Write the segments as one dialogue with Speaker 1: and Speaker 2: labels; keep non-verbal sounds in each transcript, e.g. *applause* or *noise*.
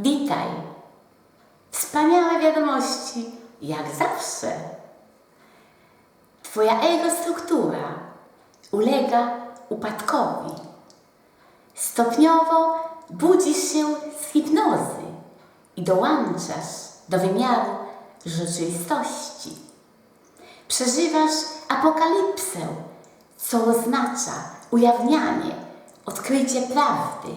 Speaker 1: Witaj. Wspaniałe wiadomości, jak zawsze. Twoja ego struktura ulega upadkowi. Stopniowo budzisz się z hipnozy i dołączasz do wymiaru rzeczywistości. Przeżywasz apokalipsę, co oznacza ujawnianie, odkrycie prawdy.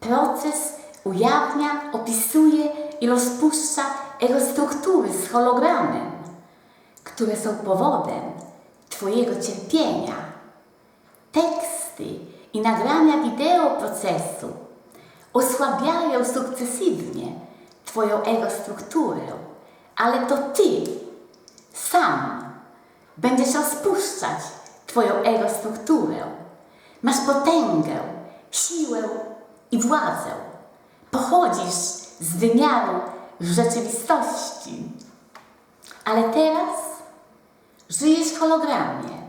Speaker 1: Proces ujawnia, opisuje i rozpuszcza struktury z hologramem, które są powodem Twojego cierpienia. Teksty i nagrania wideo procesu osłabiają sukcesywnie Twoją ego strukturę, ale to Ty sam będziesz rozpuszczać Twoją ego strukturę. Masz potęgę, siłę i władzę. Pochodzisz z wymiaru rzeczywistości. Ale teraz żyjesz w hologramie.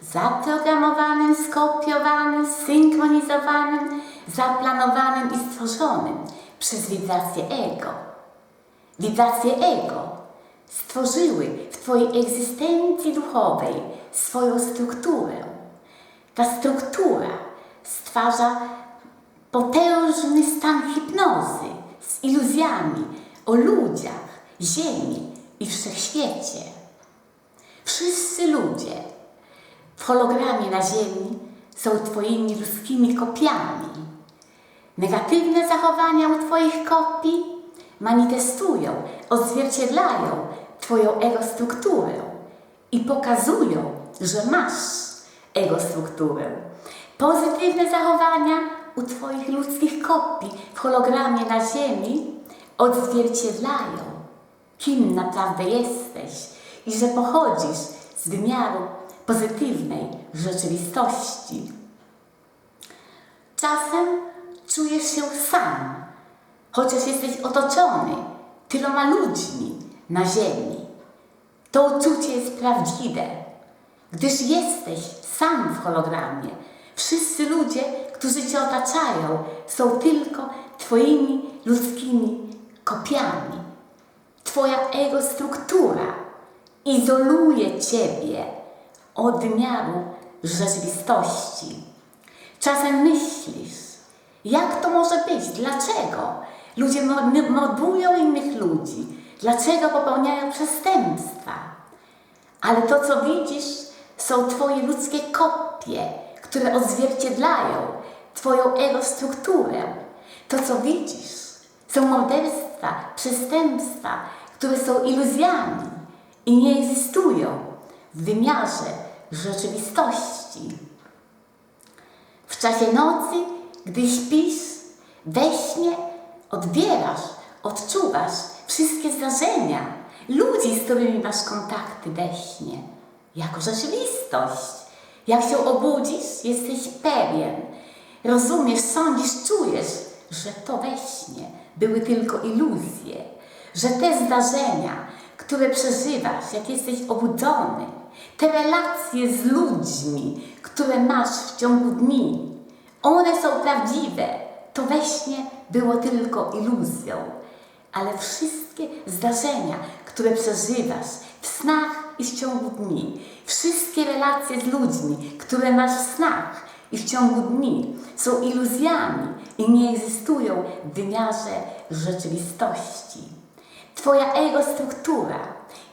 Speaker 1: Zaprogramowanym, skopiowanym, synchronizowanym, zaplanowanym i stworzonym przez wibrację ego. Wibracje ego stworzyły w Twojej egzystencji duchowej swoją strukturę. Ta struktura stwarza potężny stan hipnozy z iluzjami o ludziach, ziemi i wszechświecie. Wszyscy ludzie w hologramie na ziemi są Twoimi ludzkimi kopiami. Negatywne zachowania u Twoich kopii manifestują, odzwierciedlają Twoją ego strukturę i pokazują, że masz ego strukturę. Pozytywne zachowania u Twoich ludzkich kopii w hologramie na Ziemi odzwierciedlają, kim naprawdę jesteś i że pochodzisz z wymiaru pozytywnej rzeczywistości. Czasem czujesz się sam, chociaż jesteś otoczony tyloma ludźmi na Ziemi. To uczucie jest prawdziwe, gdyż jesteś sam w hologramie. Wszyscy ludzie, którzy Cię otaczają, są tylko Twoimi ludzkimi kopiami. Twoja ego struktura izoluje Ciebie od wymiaru rzeczywistości. Czasem myślisz, jak to może być? Dlaczego? Ludzie mordują innych ludzi. Dlaczego popełniają przestępstwa? Ale to, co widzisz, są Twoje ludzkie kopie, które odzwierciedlają Twoją ego strukturę. To, co widzisz, są morderstwa, przestępstwa, które są iluzjami i nie egzystują w wymiarze rzeczywistości. W czasie nocy, gdy śpisz, we śnie odbierasz, odczuwasz wszystkie zdarzenia, ludzi, z którymi masz kontakty we śnie, jako rzeczywistość. Jak się obudzisz, jesteś pewien, rozumiesz, sądzisz, czujesz, że to we śnie były tylko iluzje, że te zdarzenia, które przeżywasz, jak jesteś obudzony, te relacje z ludźmi, które masz w ciągu dni, one są prawdziwe. To we śnie było tylko iluzją, ale wszystkie zdarzenia, które przeżywasz w snach i w ciągu dni, wszystkie relacje z ludźmi, które masz w snach i w ciągu dni, są iluzjami i nie egzystują w wymiarze rzeczywistości. Twoja ego struktura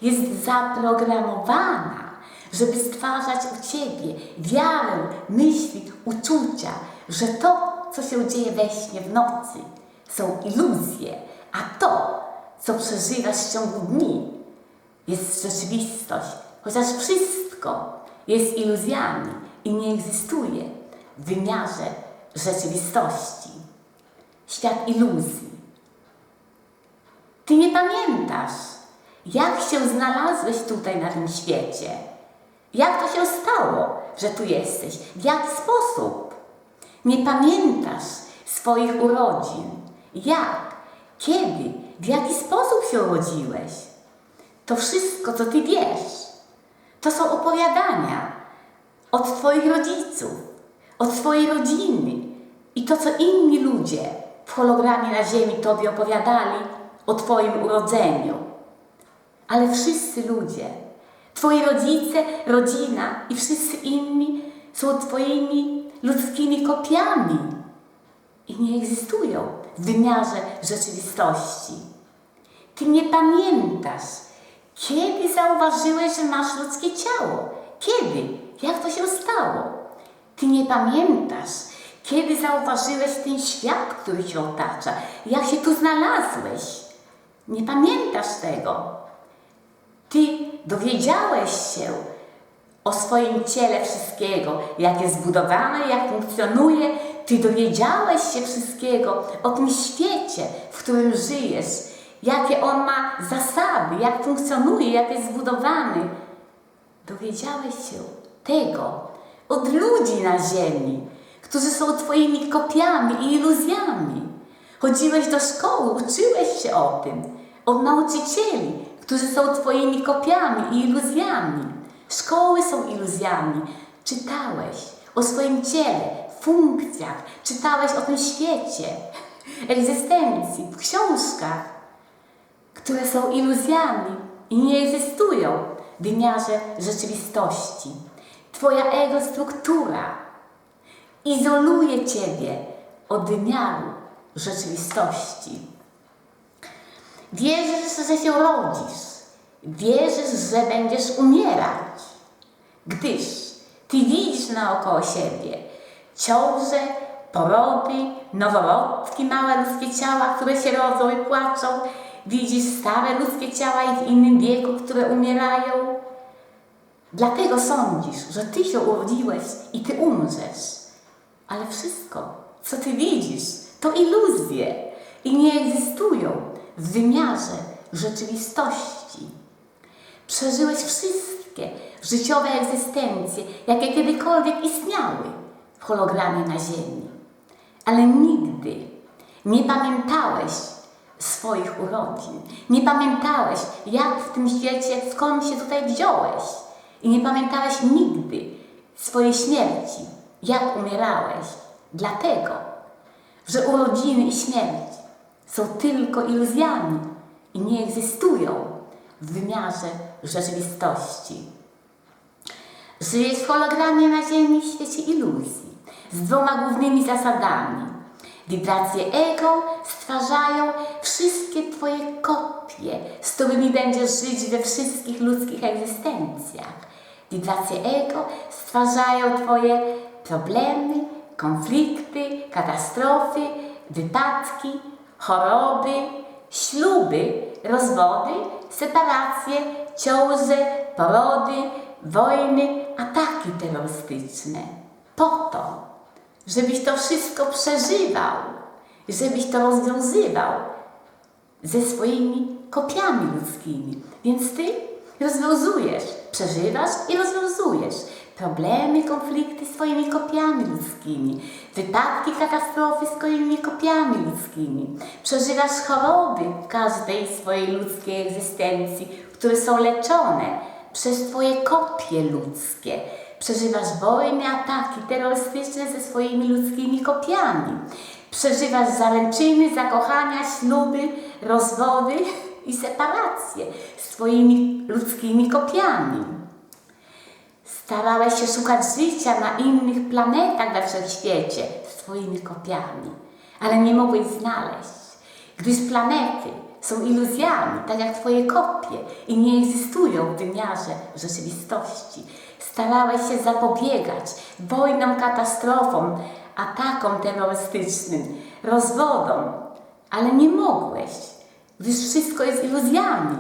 Speaker 1: jest zaprogramowana, żeby stwarzać u Ciebie wiarę, myśli, uczucia, że to, co się dzieje we śnie w nocy, są iluzje, a to, co przeżywasz w ciągu dni, jest rzeczywistość, chociaż wszystko jest iluzjami i nie egzystuje wymiarze rzeczywistości. Świat iluzji. Ty nie pamiętasz, jak się znalazłeś tutaj na tym świecie. Jak to się stało, że tu jesteś? W jaki sposób? Nie pamiętasz swoich urodzin. Jak? Kiedy? W jaki sposób się urodziłeś? To wszystko, co ty wiesz, to są opowiadania od Twoich rodziców, od Twojej rodziny i to, co inni ludzie w hologramie na ziemi Tobie opowiadali o Twoim urodzeniu. Ale wszyscy ludzie, Twoi rodzice, rodzina i wszyscy inni są Twoimi ludzkimi kopiami i nie egzystują w wymiarze rzeczywistości. Ty nie pamiętasz, kiedy zauważyłeś, że masz ludzkie ciało. Kiedy? Jak to się stało? Ty nie pamiętasz, kiedy zauważyłeś ten świat, który cię otacza. Jak się tu znalazłeś. Nie pamiętasz tego. Ty dowiedziałeś się o swoim ciele wszystkiego, jak jest zbudowane, jak funkcjonuje. Ty dowiedziałeś się wszystkiego o tym świecie, w którym żyjesz, jakie on ma zasady, jak funkcjonuje, jak jest zbudowany. Dowiedziałeś się tego od ludzi na ziemi, którzy są Twoimi kopiami i iluzjami. Chodziłeś do szkoły, uczyłeś się o tym, od nauczycieli, którzy są Twoimi kopiami i iluzjami. Szkoły są iluzjami. Czytałeś o swoim ciele, funkcjach, czytałeś o tym świecie, *laughs* egzystencji, w książkach, które są iluzjami i nie egzystują w wymiarze rzeczywistości. Twoja ego struktura izoluje Ciebie od wymiaru rzeczywistości. Wierzysz, że się rodzisz. Wierzysz, że będziesz umierać. Gdyż Ty widzisz naokoło siebie ciąże, porody, noworodki, małe ludzkie ciała, które się rodzą i płaczą. Widzisz stare ludzkie ciała i w innym wieku, które umierają. Dlatego sądzisz, że Ty się urodziłeś i Ty umrzesz. Ale wszystko, co Ty widzisz, to iluzje i nie egzystują w wymiarze rzeczywistości. Przeżyłeś wszystkie życiowe egzystencje, jakie kiedykolwiek istniały w hologramie na Ziemi. Ale nigdy nie pamiętałeś swoich urodzin. Nie pamiętałeś, jak w tym świecie, skąd się tutaj wziąłeś. I nie pamiętałeś nigdy swojej śmierci, jak umierałeś. Dlatego, że urodziny i śmierć są tylko iluzjami i nie egzystują w wymiarze rzeczywistości. Żyjesz w hologramie na Ziemi w świecie iluzji z dwoma głównymi zasadami. Wibracje ego stwarzają wszystkie Twoje kopie, z którymi będziesz żyć we wszystkich ludzkich egzystencjach. Wibracje ego stwarzają Twoje problemy, konflikty, katastrofy, wypadki, choroby, śluby, rozwody, separacje, ciąże, porody, wojny, ataki terrorystyczne. Po to, żebyś to wszystko przeżywał, żebyś to rozwiązywał ze swoimi kopiami ludzkimi. Więc ty rozwiązujesz, przeżywasz i rozwiązujesz problemy, konflikty swoimi kopiami ludzkimi, wypadki, katastrofy swoimi kopiami ludzkimi. Przeżywasz choroby każdej swojej ludzkiej egzystencji, które są leczone przez Twoje kopie ludzkie. Przeżywasz wojny, ataki terrorystyczne ze swoimi ludzkimi kopiami. Przeżywasz zaręczyny, zakochania, śluby, rozwody i separacje z Twoimi ludzkimi kopiami. Starałeś się szukać życia na innych planetach we wszechświecie swoimi kopiami, ale nie mogłeś znaleźć, gdyż planety są iluzjami, tak jak Twoje kopie i nie egzystują w wymiarze rzeczywistości. Starałeś się zapobiegać wojnom, katastrofom, atakom terrorystycznym, rozwodom, ale nie mogłeś, gdyż wszystko jest iluzjami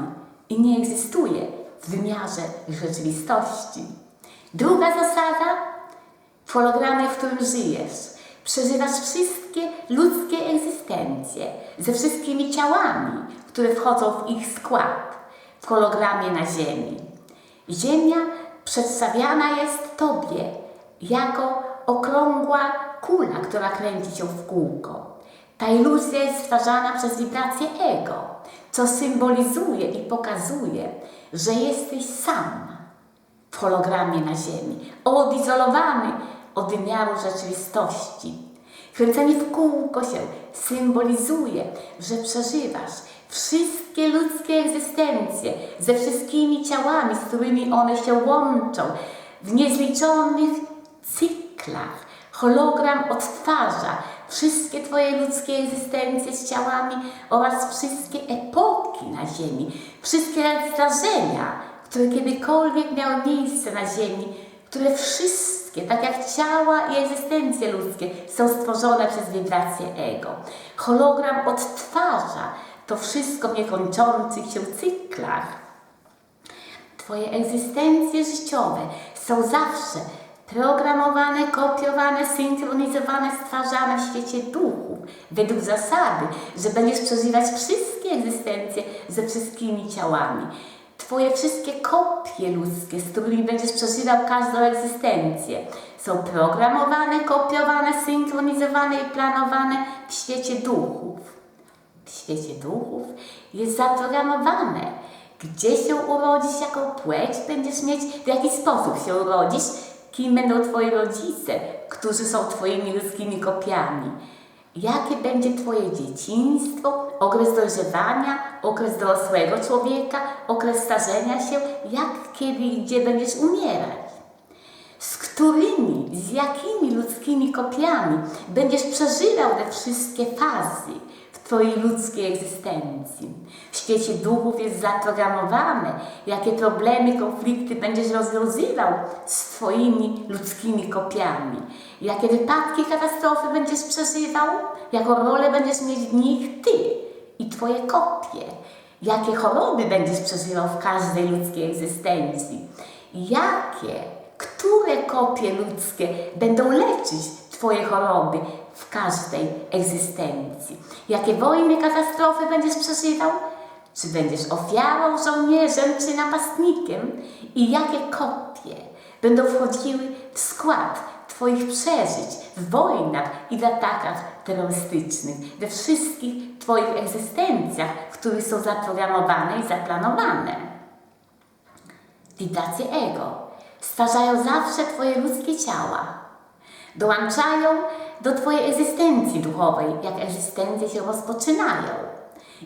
Speaker 1: i nie egzystuje w wymiarze rzeczywistości. Druga zasada, w hologramie, w którym żyjesz, przeżywasz wszystkie ludzkie egzystencje ze wszystkimi ciałami, które wchodzą w ich skład w hologramie na Ziemi. Ziemia przedstawiana jest Tobie jako okrągła kula, która kręci się w kółko. Ta iluzja jest stwarzana przez wibrację ego, co symbolizuje i pokazuje, że jesteś sam w hologramie na Ziemi, odizolowany od wymiaru rzeczywistości. Kręcenie w kółko się symbolizuje, że przeżywasz wszystkie ludzkie egzystencje ze wszystkimi ciałami, z którymi one się łączą w niezliczonych cyklach. Hologram odtwarza wszystkie Twoje ludzkie egzystencje z ciałami oraz wszystkie epoki na Ziemi, wszystkie zdarzenia, które kiedykolwiek miały miejsce na Ziemi, które wszystkie, tak jak ciała i egzystencje ludzkie, są stworzone przez wibrację ego. Hologram odtwarza to wszystko w niekończących się cyklach. Twoje egzystencje życiowe są zawsze programowane, kopiowane, synchronizowane, stwarzane w świecie duchów, według zasady, że będziesz przeżywać wszystkie egzystencje ze wszystkimi ciałami. Twoje wszystkie kopie ludzkie, z którymi będziesz przeżywał każdą egzystencję, są programowane, kopiowane, synchronizowane i planowane w świecie duchów. W świecie duchów jest zaprogramowane, gdzie się urodzisz, jaką płeć będziesz mieć, w jaki sposób się urodzisz, kim będą Twoi rodzice, którzy są Twoimi ludzkimi kopiami. Jakie będzie Twoje dzieciństwo, okres dojrzewania, okres dorosłego człowieka, okres starzenia się, jak, kiedy i gdzie będziesz umierać. Z którymi, z jakimi ludzkimi kopiami będziesz przeżywał te wszystkie fazy Twojej ludzkiej egzystencji. W świecie duchów jest zaprogramowane, jakie problemy, konflikty będziesz rozwiązywał z Twoimi ludzkimi kopiami. Jakie wypadki, katastrofy będziesz przeżywał, jaką rolę będziesz mieć w nich Ty i Twoje kopie. Jakie choroby będziesz przeżywał w każdej ludzkiej egzystencji. Jakie, które kopie ludzkie będą leczyć Twoje choroby w każdej egzystencji. Jakie wojny, katastrofy będziesz przeżywał? Czy będziesz ofiarą, żołnierzem, czy napastnikiem? I jakie kopie będą wchodziły w skład Twoich przeżyć w wojnach i w atakach terrorystycznych, we wszystkich Twoich egzystencjach, w których są zaprogramowane i zaplanowane. Wibracje ego stwarzają zawsze Twoje ludzkie ciała. Dołączają do Twojej egzystencji duchowej, jak egzystencje się rozpoczynają.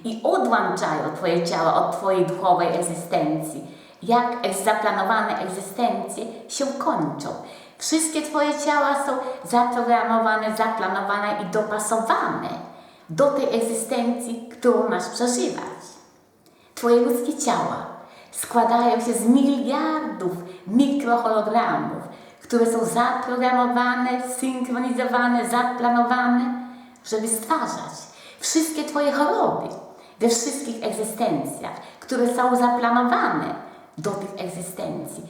Speaker 1: I odłączają Twoje ciała od Twojej duchowej egzystencji, jak zaplanowane egzystencje się kończą. Wszystkie Twoje ciała są zaprogramowane, zaplanowane i dopasowane do tej egzystencji, którą masz przeżywać. Twoje ludzkie ciała składają się z miliardów mikrohologramów, które są zaprogramowane, synchronizowane, zaplanowane, żeby stwarzać wszystkie Twoje choroby we wszystkich egzystencjach, które są zaplanowane do tych egzystencji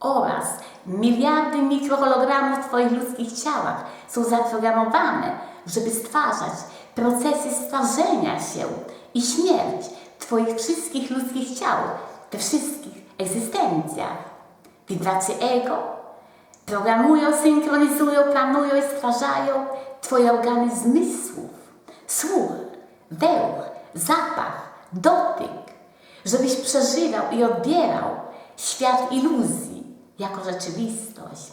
Speaker 1: oraz miliardy mikrohologramów Twoich ludzkich ciałach są zaprogramowane, żeby stwarzać procesy stwarzenia się i śmierć Twoich wszystkich ludzkich ciał we wszystkich egzystencjach. Wibracje ego programują, synchronizują, planują i stwarzają Twoje organy zmysłów, słuch, węch, zapach, dotyk, żebyś przeżywał i odbierał świat iluzji jako rzeczywistość.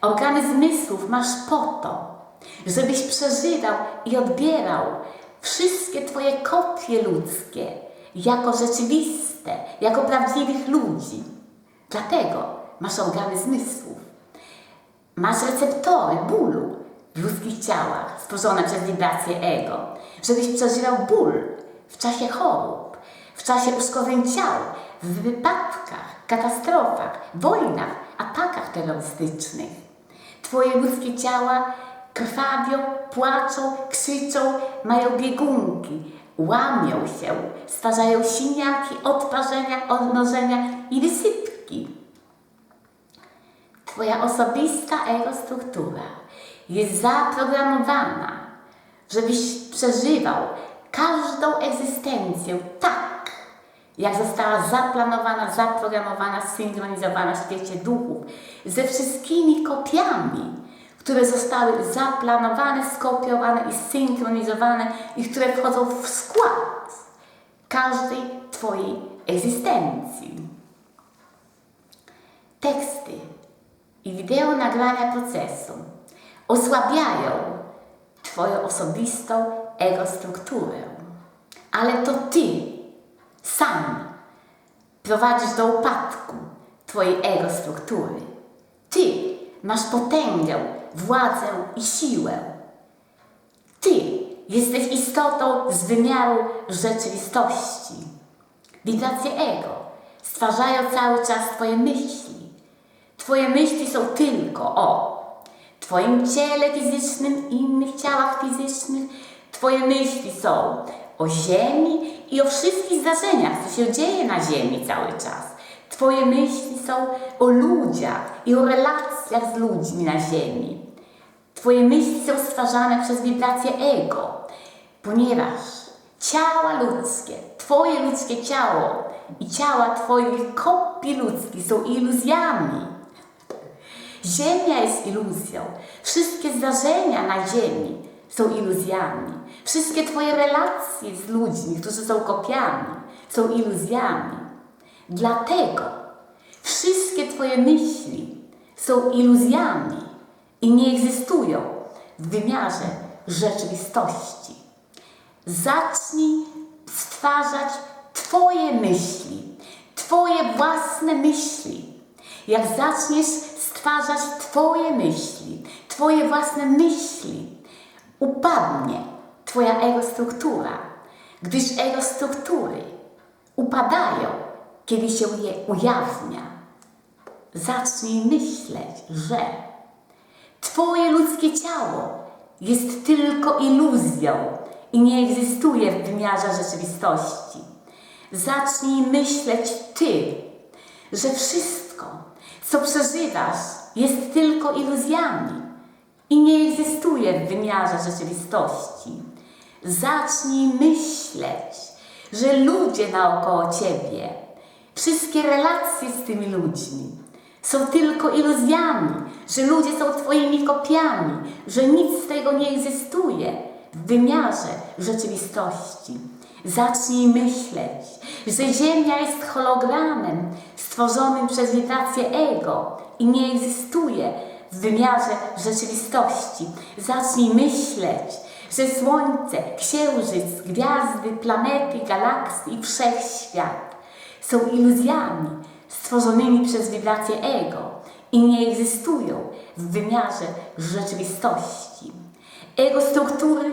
Speaker 1: Organy zmysłów masz po to, żebyś przeżywał i odbierał wszystkie Twoje kopie ludzkie jako rzeczywiste, jako prawdziwych ludzi. Dlatego masz organy zmysłów. Masz receptory bólu w ludzkich ciałach stworzone przez wibrację ego, żebyś przeżywał ból w czasie chorób, w czasie uszkodzeń ciał, w wypadkach, katastrofach, wojnach, atakach terrorystycznych. Twoje ludzkie ciała krwawią, płaczą, krzyczą, mają biegunki, łamią się, stwarzają siniaki, odparzenia, odmrożenia i wysypki. Twoja osobista egostruktura jest zaprogramowana, żebyś przeżywał każdą egzystencję tak, jak została zaplanowana, zaprogramowana, synchronizowana w świecie duchów, ze wszystkimi kopiami, które zostały zaplanowane, skopiowane i synchronizowane i które wchodzą w skład każdej Twojej egzystencji. Teksty i wideo nagrania procesu osłabiają Twoją osobistą egostrukturę. Ale to Ty sam prowadzisz do upadku Twojej egostruktury. Ty masz potęgę, władzę i siłę. Ty jesteś istotą z wymiaru rzeczywistości. Wibracje ego stwarzają cały czas Twoje myśli. Twoje myśli są tylko o Twoim ciele fizycznym innych ciałach fizycznych. Twoje myśli są o Ziemi i o wszystkich zdarzeniach, co się dzieje na Ziemi cały czas. Twoje myśli są o ludziach i o relacjach z ludźmi na Ziemi. Twoje myśli są stwarzane przez wibracje ego, ponieważ ciała ludzkie, Twoje ludzkie ciało i ciała Twoich kopii ludzkich są iluzjami. Ziemia jest iluzją. Wszystkie zdarzenia na Ziemi są iluzjami. Wszystkie Twoje relacje z ludźmi, którzy są kopiami, są iluzjami. Dlatego wszystkie Twoje myśli są iluzjami i nie egzystują w wymiarze rzeczywistości. Zacznij stwarzać Twoje myśli, Twoje własne myśli. Jak zaczniesz stwarzać Twoje myśli, Twoje własne myśli, upadnie Twoja egostruktura, gdyż egostruktury upadają, kiedy się je ujawnia. Zacznij myśleć, że Twoje ludzkie ciało jest tylko iluzją i nie egzystuje w wymiarze rzeczywistości. Zacznij myśleć Ty, że wszystko, co przeżywasz, jest tylko iluzjami i nie egzystuje w wymiarze rzeczywistości. Zacznij myśleć, że ludzie naokoło Ciebie, wszystkie relacje z tymi ludźmi są tylko iluzjami, że ludzie są Twoimi kopiami, że nic z tego nie egzystuje w wymiarze rzeczywistości. Zacznij myśleć, że Ziemia jest hologramem stworzonym przez wibrację ego i nie egzystuje w wymiarze rzeczywistości. Zacznij myśleć, że Słońce, Księżyc, gwiazdy, planety, galaksy i wszechświat są iluzjami stworzonymi przez wibrację ego i nie egzystują w wymiarze rzeczywistości. Ego struktury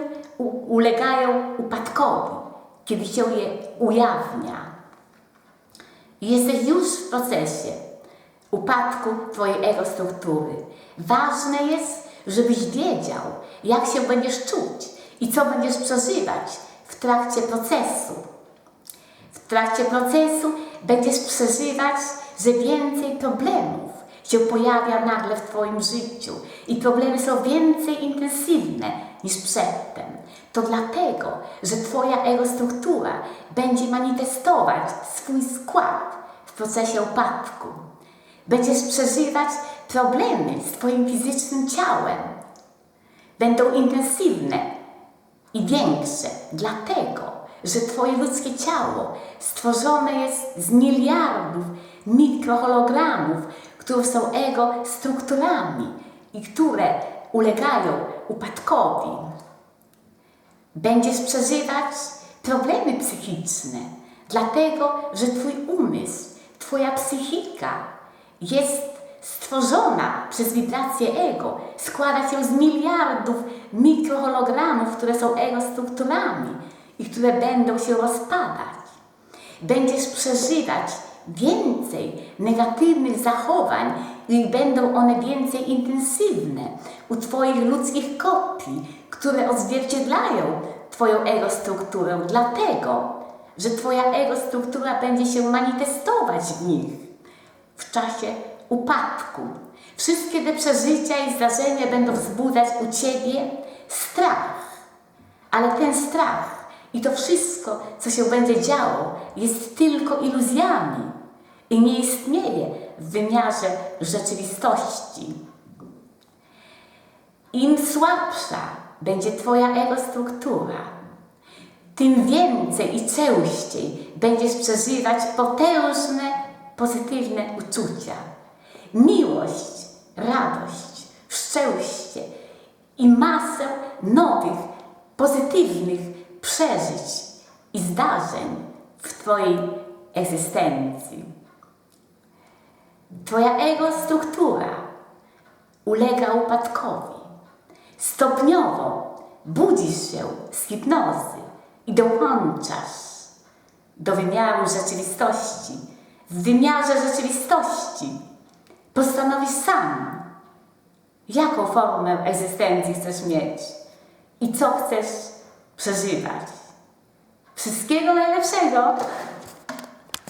Speaker 1: ulegają upadkowi, kiedy się je ujawnia. Jesteś już w procesie upadku Twojej ego struktury. Ważne jest, żebyś wiedział, jak się będziesz czuć i co będziesz przeżywać w trakcie procesu. W trakcie procesu będziesz przeżywać, że więcej problemów się pojawia nagle w Twoim życiu i problemy są więcej intensywne niż przedtem. To dlatego, że Twoja egostruktura będzie manifestować swój skład w procesie upadku. Będziesz przeżywać problemy z Twoim fizycznym ciałem. Będą intensywne i większe, dlatego, że Twoje ludzkie ciało stworzone jest z miliardów mikrohologramów, które są ego strukturami i które ulegają upadkowi. Będziesz przeżywać problemy psychiczne, dlatego że Twój umysł, Twoja psychika jest stworzona przez wibrację ego, składa się z miliardów mikrohologramów, które są ego strukturami i które będą się rozpadać. Będziesz przeżywać więcej negatywnych zachowań i będą one więcej intensywne u Twoich ludzkich kopii, które odzwierciedlają Twoją egostrukturę, dlatego, że Twoja egostruktura będzie się manifestować w nich w czasie upadku. Wszystkie te przeżycia i zdarzenia będą wzbudzać u Ciebie strach, ale ten strach i to wszystko, co się będzie działo, jest tylko iluzjami i nie istnieje w wymiarze rzeczywistości. Im słabsza będzie Twoja egostruktura, tym więcej i częściej będziesz przeżywać potężne, pozytywne uczucia. Miłość, radość, szczęście i masę nowych, pozytywnych przeżyć i zdarzeń w Twojej egzystencji. Twoja ego struktura ulega upadkowi. Stopniowo budzisz się z hipnozy i dołączasz do wymiaru rzeczywistości. W wymiarze rzeczywistości postanowisz sam, jaką formę egzystencji chcesz mieć i co chcesz przeżywać. Wszystkiego najlepszego!